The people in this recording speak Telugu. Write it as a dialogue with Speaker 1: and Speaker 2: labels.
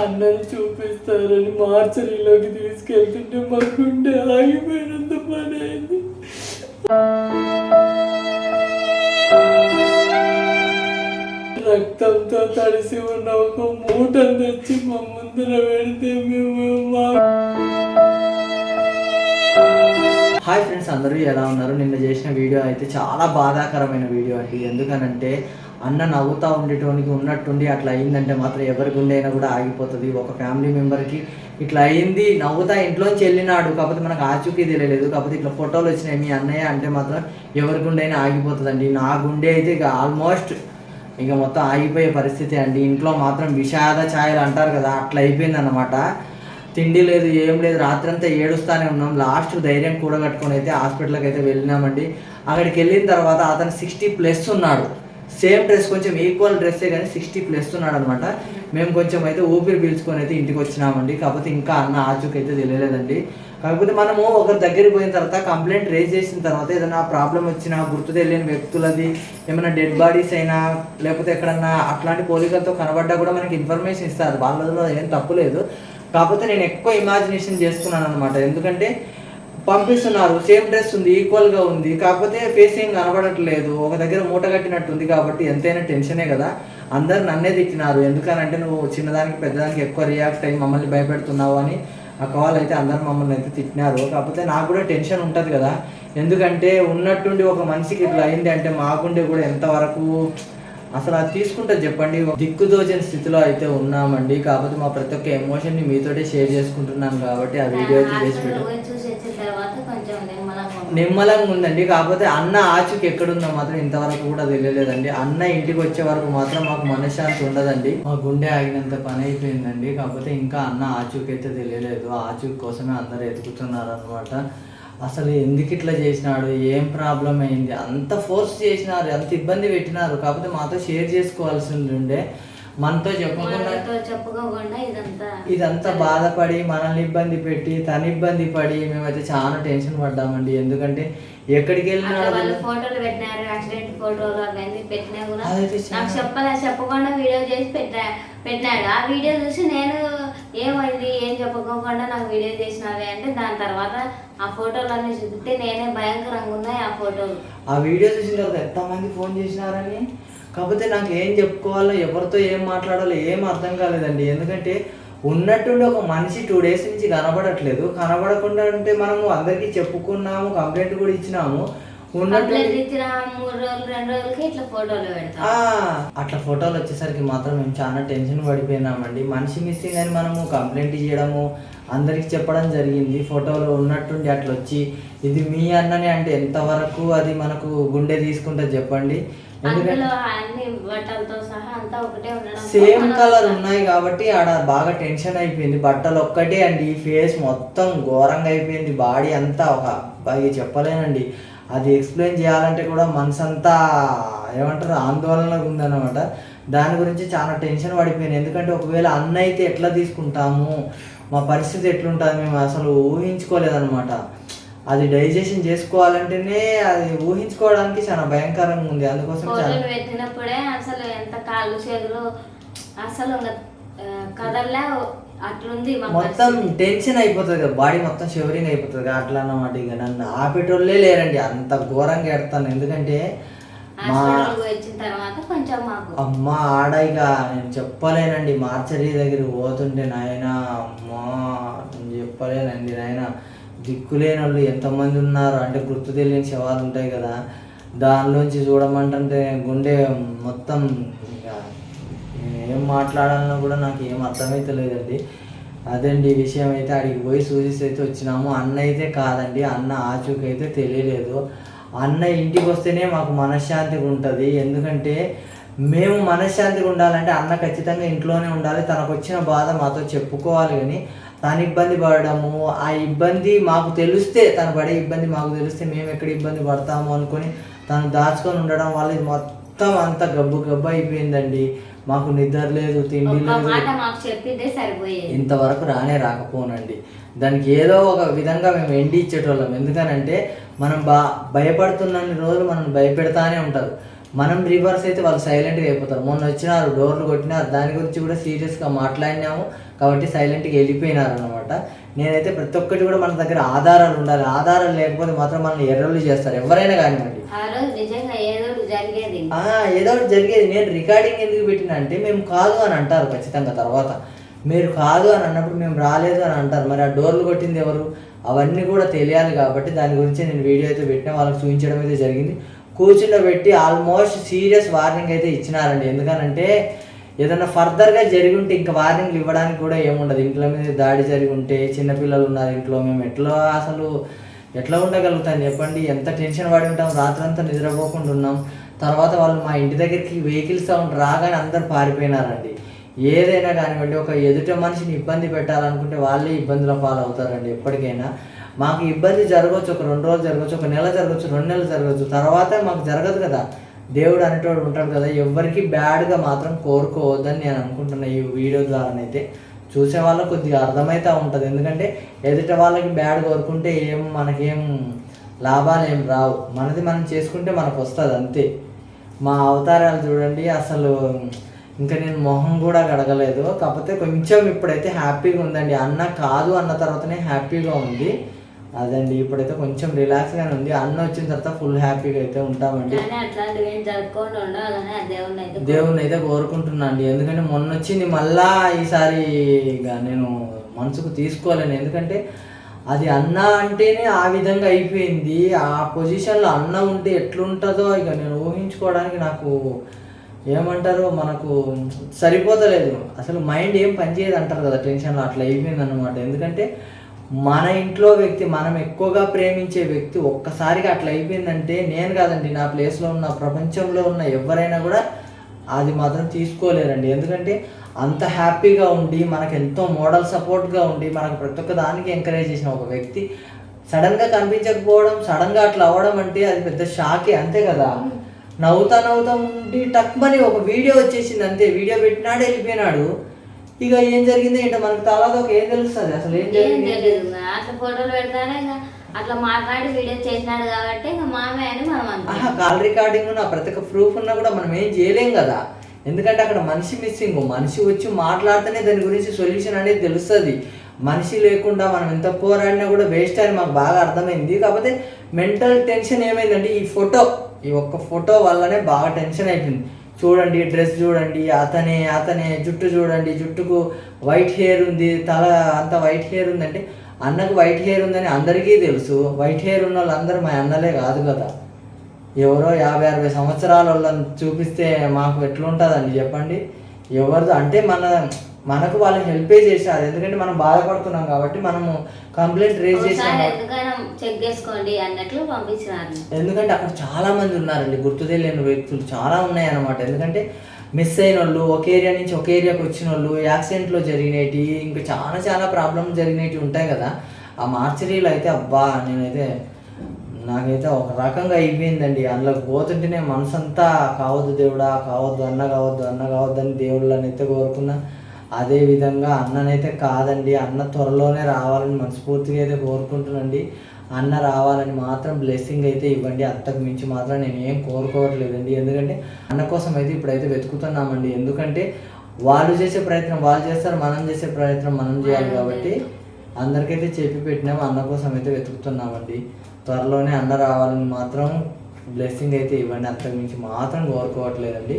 Speaker 1: అన్నని చూపిస్తారని మార్చరీలోకి తీసుకెళ్తుంటే మా గుండె ఆగిపోయినంత పని అయింది రక్తంతో తడిసి ఉన్న ఒక మూటను తెచ్చి మా ముందర పెడితే మేము మా
Speaker 2: హాయ్ ఫ్రెండ్స్ అందరూ ఎలా ఉన్నారు? నిన్న చేసిన వీడియో అయితే చాలా బాధాకరమైన వీడియో అండి. ఎందుకనంటే అన్న నవ్వుతా ఉండేటోనికి ఉన్నట్టుండి అట్లా అయిందంటే మాత్రం ఎవరి గుండె అయినా కూడా ఆగిపోతుంది. ఒక ఫ్యామిలీ మెంబర్కి ఇట్లా అయింది నవ్వుతా ఇంట్లోంచి వెళ్ళినాడు. కాకపోతే మనకు ఆచూకీ తెలియలేదు. కాకపోతే ఇట్లా ఫోటోలు వచ్చినాయి. మీ అన్నయ్య అంటే మాత్రం ఎవరి గుండె అయినా ఆగిపోతుందండి. నా గుండె అయితే ఇక ఆల్మోస్ట్ ఇక మొత్తం ఆగిపోయే పరిస్థితి అండి. ఇంట్లో మాత్రం విషాద ఛాయలు అంటారు కదా అట్లా అయిపోయింది అనమాట తిండి లేదు ఏం లేదు రాత్రంతా ఏడుస్తానే ఉన్నాం. లాస్ట్ ధైర్యం కూడగట్టుకొని అయితే హాస్పిటల్కి అయితే వెళ్ళినామండి. అక్కడికి వెళ్ళిన తర్వాత అతను సిక్స్టీ ప్లస్ ఉన్నాడు. సేమ్ డ్రెస్ కొంచెం ఈక్వల్ డ్రెస్సే కానీ సిక్స్టీ ప్లస్ ఉన్నాడు అనమాట మేము కొంచెం అయితే ఊపిరి పీల్చుకొని అయితే ఇంటికి వచ్చినామండి. కాకపోతే ఇంకా అన్న ఆచూకి అయితే తెలియలేదండి. కాకపోతే మనము ఒకరి దగ్గరికి పోయిన తర్వాత కంప్లైంట్ రేజ్ చేసిన తర్వాత ఏదైనా ప్రాబ్లం వచ్చినా గుర్తు తెలియని వ్యక్తులది ఏమైనా డెడ్ బాడీస్ అయినా లేకపోతే ఎక్కడన్నా అట్లాంటి పోలికలతో కనబడ్డా కూడా మనకి ఇన్ఫర్మేషన్ ఇస్తారు. వాళ్ళలో ఏం తప్పు లేదు. కాకపోతే నేను ఎక్కువ ఇమాజినేషన్ చేస్తున్నాను అనమాట ఎందుకంటే పంపిస్తున్నారు సేమ్ డ్రెస్ ఉంది ఈక్వల్గా ఉంది. కాకపోతే ఫేస్ ఏం కనబడట్లేదు. ఒక దగ్గర మూట కట్టినట్టు ఉంది కాబట్టి ఎంతైనా టెన్షనే కదా. అందరు నన్నే తిట్టినారు. ఎందుకనంటే నువ్వు చిన్నదానికి పెద్దదానికి ఎక్కువ రియాక్ట్ అయ్యి మమ్మల్ని భయపెడుతున్నావు అని ఆ కాల్ అయితే అందరు మమ్మల్ని అయితే తిట్టినారు. కాకపోతే నాకు కూడా టెన్షన్ ఉంటుంది కదా. ఎందుకంటే ఉన్నట్టుండి ఒక మనిషికి ఇట్లా అయింది అంటే మాకుండే కూడా ఎంతవరకు అసలు అది తీసుకుంటే చెప్పండి దిక్కుదోచని స్థితిలో అయితే ఉన్నామండి. కాకపోతే మా ప్రతి ఒక్క ఎమోషన్ని మీతోటే షేర్ చేసుకుంటున్నాను కాబట్టి ఆ వీడియో అయితే చేసి
Speaker 3: నిమ్మలంగా ఉంది.
Speaker 2: నిమ్మలంగా ఉందండి. కాకపోతే అన్న ఆచూకి ఎక్కడుందో మాత్రం ఇంతవరకు కూడా తెలియలేదండి. అన్న ఇంటికి వచ్చే వరకు మాత్రం మాకు మనశ్శాంతి ఉండదండి. మా గుండె ఆగినంత పని అయిపోయిందండి. కాకపోతే ఇంకా అన్న ఆచూకి అయితే తెలియలేదు ఆచూకి కోసమే అందరు ఎదుగుతున్నారు అనమాట అసలు ఎందుకు ఇట్లా చేసినాడు? ఏం ప్రాబ్లం అయింది? అంత ఫోర్స్ చేసినారు అంత ఇబ్బంది పెట్టినారు. కాకపోతే మాతో షేర్ చేసుకోవాల్సి ఉండే. మనతో చెప్పకుండా
Speaker 3: ఇదంతా
Speaker 2: ఇదంతా బాధపడి మనల్ని ఇబ్బంది పెట్టి తను ఇబ్బంది పడి మేమైతే చాలా టెన్షన్ పడ్డామండి. ఎందుకంటే ఎక్కడికి వెళ్ళినా
Speaker 3: ఫోటోలు పెట్టినారు యాక్సిడెంట్ ఫోటోలు అవన్నీ పెట్టినా కూడా నాకు చెప్పలే చెప్పకుండా వీడియో చేసి పెట్టా పెట్టినాడు. ఆ వీడియో చూసి నేను ఏం అనుకోకుండా నాకు వీడియో చేసినవి అంటే దాని తర్వాత ఆ ఫోటోలు అన్ని చూపిస్తే నేనే భయంకరంగా ఉన్నాయి ఆ ఫోటోలు.
Speaker 2: ఆ వీడియో చూసిన తర్వాత ఎంతమంది ఫోన్ చేసినారని? కాకపోతే నాకు ఏం చెప్పుకోవాలో ఎవరితో ఏం మాట్లాడాలో ఏం అర్థం కాలేదండి. ఎందుకంటే ఉన్నట్టుండి ఒక మనిషి టూ డేస్ నుంచి కనబడట్లేదు. కనబడకుండా అంటే మనము అందరికీ చెప్పుకున్నాము కంప్లైంట్ కూడా ఇచ్చినాము. అట్లా ఫోటోలు వచ్చేసరికి మాత్రం మేము చాలా టెన్షన్ పడిపోయినామండి. మనిషి మిస్సింగ్ అని మనము కంప్లైంట్ చేయడము అందరికి చెప్పడం జరిగింది. ఫోటోలు ఉన్నట్టుండి అట్లా వచ్చి ఇది మీ అన్ననే అంటే ఎంతవరకు అది మనకు గుండె తీసుకుంటే చెప్పండి.
Speaker 3: అంతా
Speaker 2: సేమ్ కలర్ ఉన్నాయి కాబట్టి ఆడ బాగా టెన్షన్ అయిపోయింది. బట్టలు ఒక్కటే అండి. ఫేస్ మొత్తం ఘోరంగా అయిపోయింది. బాడీ అంతా ఒక బాగా చెప్పలేనండి. అది ఎక్స్ప్లెయిన్ చేయాలంటే కూడా మనసంతా ఏమంటారు ఆందోళనగా ఉందన్నమాట. దాని గురించి చాలా టెన్షన్ పడిపోయింది ఎందుకంటే ఒకవేళ అన్న అయితే ఎట్లా తీసుకుంటాము? మా పరిస్థితి ఎట్లుంటుంది మేము అసలు ఊహించుకోలేదన్నమాట. అది డైజెషన్ చేసుకోవాలంటేనే అది ఊహించుకోవడానికి చాలా భయంకరంగా ఉంది. అందుకోసం
Speaker 3: పెట్టినప్పుడే అసలు ఎంత కాళ్ళు చేతులు అసలు కదల్లా అట్లుంది
Speaker 2: మొత్తం. టెన్షన్ అయిపోతుంది కదా బాడీ మొత్తం షివరింగ్ అయిపోతుంది అట్లా అన్నమాట ఇక. నన్ను ఆపేటోళ్ళే లేరండి అంత ఘోరంగా ఎడతాను ఎందుకంటే అమ్మ ఆడ ఇక నేను చెప్పలేనండి. మార్చరీ దగ్గర పోతుంటే నాయన అమ్మా నేను చెప్పలేనండి నాయన. దిక్కులేని వాళ్ళు ఎంతమంది ఉన్నారు? అంటే గుర్తు తెలియని శవాలు ఉంటాయి కదా. దానిలోంచి చూడమంటే గుండె మొత్తం ఏం మాట్లాడాలన్నా కూడా నాకు ఏం అర్థమైతే లేదండి. అదండి ఈ విషయం అయితే అడిగి పోయి చూసి అయితే వచ్చినాము. అన్న అయితే కాదండి. అన్న ఆచూకి అయితే తెలియలేదు. అన్న ఇంటికి వస్తేనే మాకు మనశ్శాంతిగా ఉంటుంది ఎందుకంటే మేము మనశ్శాంతిగా ఉండాలంటే అన్న ఖచ్చితంగా ఇంట్లోనే ఉండాలి. తనకు వచ్చిన బాధ మాతో చెప్పుకోవాలి కానీ తను ఇబ్బంది పడడము ఆ ఇబ్బంది మాకు తెలిస్తే తను పడే ఇబ్బంది మాకు తెలిస్తే మేము ఎక్కడ ఇబ్బంది పడతాము అనుకొని తను దాచుకొని ఉండడం వల్ల ఇది మొత్తం అంతా గబ్బు గబ్బు అయిపోయిందండి. మాకు నిద్ర లేదు తిండి లేదు. ఇంతవరకు రానే రాకపోనండి. దానికి ఏదో ఒక విధంగా మేము ఎండి ఇచ్చేటోళ్ళం. ఎందుకనంటే మనం బా భయపడుతున్నన్ని రోజులు మనం భయపెడతానే ఉంటారు. మనం రివర్స్ అయితే వాళ్ళు సైలెంట్గా అయిపోతారు. మొన్న వచ్చినారు డోర్లు కొట్టినారు దాని గురించి కూడా సీరియస్గా మాట్లాడినాము కాబట్టి సైలెంట్గా వెళ్ళిపోయినారు అనమాట నేనైతే ప్రతి ఒక్కటి కూడా మన దగ్గర ఆధారాలు ఉండాలి. ఆధారాలు లేకపోతే మాత్రం మనల్ని ఎర్రలు చేస్తారు. ఎవరైనా కానివ్వండి.
Speaker 3: ఏదో ఒకటి జరిగేది.
Speaker 2: నేను రికార్డింగ్ ఎందుకు పెట్టినా అంటే మేము కాదు అని అంటారు ఖచ్చితంగా తర్వాత. మీరు కాదు అని అన్నప్పుడు మేము రాలేదు అని అంటారు. మరి ఆ డోర్లు కొట్టింది ఎవరు? అవన్నీ కూడా తెలియాలి కాబట్టి దాని గురించి నేను వీడియో అయితే పెట్టిన వాళ్ళకి చూపించడం అయితే జరిగింది. కూర్చుండబెట్టి ఆల్మోస్ట్ సీరియస్ వార్నింగ్ అయితే ఇచ్చినారండి. ఎందుకనంటే ఏదైనా ఫర్దర్గా జరిగి ఉంటే ఇంకా వార్నింగ్లు ఇవ్వడానికి కూడా ఏముండదు. ఇంట్లో మీద దాడి జరిగి ఉంటే చిన్నపిల్లలు ఉన్నారు ఇంట్లో మేము ఎట్లా అసలు ఎట్లా ఉండగలుగుతాం చెప్పండి? ఎంత టెన్షన్ పడి ఉంటాం? రాత్రంతా నిద్రపోకుండా ఉన్నాం. తర్వాత వాళ్ళు మా ఇంటి దగ్గరికి వెహికల్ సౌండ్ రాగానే అందరు పారిపోయినారండి. ఏదైనా కానివ్వండి ఒక ఎదుట మనిషిని ఇబ్బంది పెట్టాలనుకుంటే వాళ్ళే ఇబ్బందుల పాలవుతారండి ఎప్పటికైనా. మాకు ఇబ్బంది జరగవచ్చు ఒక రెండు రోజులు జరగవచ్చు ఒక నెల జరగవచ్చు రెండు నెలలు జరగవచ్చు. తర్వాత మాకు జరగదు కదా. దేవుడు అనేటోడు ఉంటాడు కదా. ఎవరికి బ్యాడ్గా మాత్రం కోరుకోవద్దని నేను అనుకుంటున్నా ఈ వీడియో ద్వారానైతే. చూసే వాళ్ళకి కొద్దిగా అర్థమైతే ఉంటుంది. ఎందుకంటే ఎదుట వాళ్ళకి బ్యాడ్ కోరుకుంటే ఏం మనకేం లాభాలు ఏం రావు. మనది మనం చేసుకుంటే మనకు వస్తుంది అంతే. మా అవతారాలు చూడండి అసలు ఇంకా నేను మొహం కూడా గడగలేదు కాకపోతే కొంచెం ఇప్పుడైతే హ్యాపీగా ఉందండి. అన్న కాదు అన్న తర్వాతనే హ్యాపీగా ఉంది. అదండి ఇప్పుడైతే కొంచెం రిలాక్స్గానే ఉంది. అన్న వచ్చిన తర్వాత ఫుల్ హ్యాపీగా అయితే ఉంటామండి.
Speaker 3: దేవుడిని అయితే
Speaker 2: దేవుని అయితే కోరుకుంటున్నా అండి. ఎందుకంటే మొన్న వచ్చింది మళ్ళా ఈసారి నేను మనసుకు తీసుకోలేను. ఎందుకంటే అది అన్న అంటేనే ఆ విధంగా అయిపోయింది. ఆ పొజిషన్లో అన్న ఉంటే ఎట్లుంటుందో ఇక నేను ఊహించుకోవడానికి నాకు ఏమంటారు మనకు సరిపోతలేదు. అసలు మైండ్ ఏం పనిచేయదు అంటారు కదా టెన్షన్లో అట్లా అయిపోయింది అనమాట ఎందుకంటే మన ఇంట్లో వ్యక్తి మనం ఎక్కువగా ప్రేమించే వ్యక్తి ఒక్కసారిగా అట్లా అయిపోయిందంటే నేను కాదండి. నా ప్లేస్లో ఉన్న ప్రపంచంలో ఉన్న ఎవరైనా కూడా అది మాత్రం తీసుకోలేరండి. ఎందుకంటే అంత హ్యాపీగా ఉండి మనకు ఎంతో మోడల్ సపోర్ట్గా ఉండి మనకు ప్రతి ఒక్క దానికి ఎంకరేజ్ చేసిన ఒక వ్యక్తి సడన్గా కనిపించకపోవడం సడన్గా అట్లా అవ్వడం అంటే అది పెద్ద షాకే అంతే కదా? నవ్వుతా నవ్వుతా ఉండి టక్మని ఒక వీడియో వచ్చేసింది అంతే. వీడియో పెట్టినాడు వెళ్ళిపోయినాడు. ఇక ఏం జరిగిందో ఏంటో మనకు తర్వాత ఒక ఏం తెలుస్తుంది? అసలు ఏం
Speaker 3: ఏం
Speaker 2: జరిగింది?
Speaker 3: తెలియదు అట్లా ఫోటోలు పెడతానే ఇంకా అట్లా మాట్లాడి వీడియో చేసినాడు కాబట్టి ఇంకా మామే అని మనం అనుకుంటాం.
Speaker 2: ఆహా కాల్ రికార్డింగ్ ఉన్న ప్రతి ఒక్క ప్రూఫ్ ఉన్నా కూడా మనం ఏం చేయలేం కదా. ఎందుకంటే అక్కడ మనిషి మిస్సింగ్ మనిషి వచ్చి మాట్లాడితేనే దాని గురించి సొల్యూషన్ అనేది తెలుస్తుంది. మనిషి లేకుండా మనం ఎంత పోరాడినా కూడా వేస్ట్ అని మాకు బాగా అర్థమైంది. కాకపోతే మెంటల్ టెన్షన్ ఏమైందంటే ఈ ఫోటో ఈ ఒక్క ఫోటో వల్లనే బాగా టెన్షన్ అయిపోయింది. చూడండి డ్రెస్ చూడండి అతనే అతనే జుట్టు చూడండి జుట్టుకు వైట్ హెయిర్ ఉంది తల అంత వైట్ హెయిర్ ఉందంటే అన్నకు వైట్ హెయిర్ ఉందని అందరికీ తెలుసు. వైట్ హెయిర్ ఉన్న వాళ్ళందరూ మా అన్నలే కాదు కదా. ఎవరో యాభై అరవై సంవత్సరాల వాళ్ళని చూపిస్తే మాకు ఎట్లుంటుందండి చెప్పండి? ఎవరిదో అంటే మన మనకు వాళ్ళు హెల్పే చేశారు. ఎందుకంటే మనం బాధపడుతున్నాం కాబట్టి మనము కంప్లైంట్ రేజ్ చేసాం
Speaker 3: చెక్ చేసుకోండి అన్నట్లు పంపించినారు.
Speaker 2: ఎందుకంటే అక్కడ చాలా మంది ఉన్నారండి. గుర్తు తెలియని వ్యక్తులు చాలా ఉన్నాయి అన్నమాట ఎందుకంటే మిస్ అయిన వాళ్ళు ఒక ఏరియా నుంచి ఒక ఏరియాకి వచ్చిన వాళ్ళు యాక్సిడెంట్లో జరిగినవి ఇంకా చాలా చాలా ప్రాబ్లమ్స్ జరిగినవి ఉంటాయి కదా. ఆ మార్చరీలో అయితే అబ్బా నేనైతే నాకైతే ఒక రకంగా అయిపోయిందండి. అందులోకి పోతుంటేనే మనసంతా కావద్దు దేవుడా కావద్దు అన్న కావద్దు అన్న కావద్దు అని దేవుళ్ళని అయితే కోరుకున్నా. అదే విధంగా అన్ననైతే కాదండి. అన్న త్వరలోనే రావాలని మనస్ఫూర్తిగా అయితే కోరుకుంటున్నాండి అన్న రావాలని మాత్రం బ్లెస్సింగ్ అయితే ఇవ్వండి. అంతకు మించి మాత్రం నేను ఏం కోరుకోవట్లేదండి. ఎందుకంటే అన్న కోసం అయితే ఇప్పుడైతే వెతుకుతున్నామండి. ఎందుకంటే వాళ్ళు చేసే ప్రయత్నం వాళ్ళు చేస్తారు. మనం చేసే ప్రయత్నం మనం చేయాలి కాబట్టి అందరికైతే చెప్పి పెట్టినాం. అన్న కోసం అయితే వెతుకుతున్నామండి. త్వరలోనే అన్న రావాలని మాత్రం బ్లెస్సింగ్ అయితే ఇవ్వండి. అంతకు మించి మాత్రం కోరుకోవట్లేదండి.